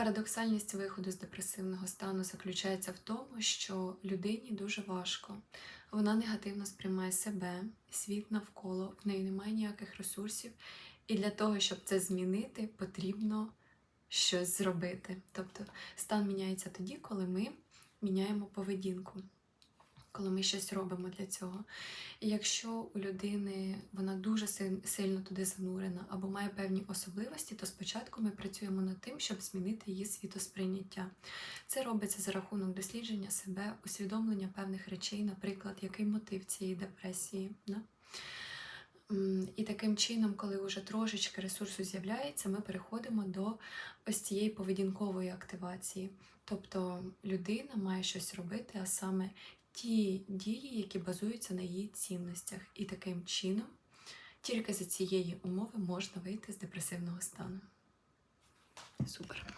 Парадоксальність виходу з депресивного стану заключається в тому, що людині дуже важко. Вона негативно сприймає себе, світ навколо, в неї немає ніяких ресурсів. І для того, щоб це змінити, потрібно щось зробити. Тобто стан міняється тоді, коли ми міняємо поведінку, коли ми щось робимо для цього. І якщо у людини вона дуже сильно туди занурена або має певні особливості, то спочатку ми працюємо над тим, щоб змінити її світосприйняття. Це робиться за рахунок дослідження себе, усвідомлення певних речей, наприклад, який мотив цієї депресії. Да? І таким чином, коли вже трошечки ресурсу з'являється, ми переходимо до ось цієї поведінкової активації. Тобто людина має щось робити, а саме ті дії, які базуються на її цінностях. І таким чином, тільки за цієї умови можна вийти з депресивного стану. Супер.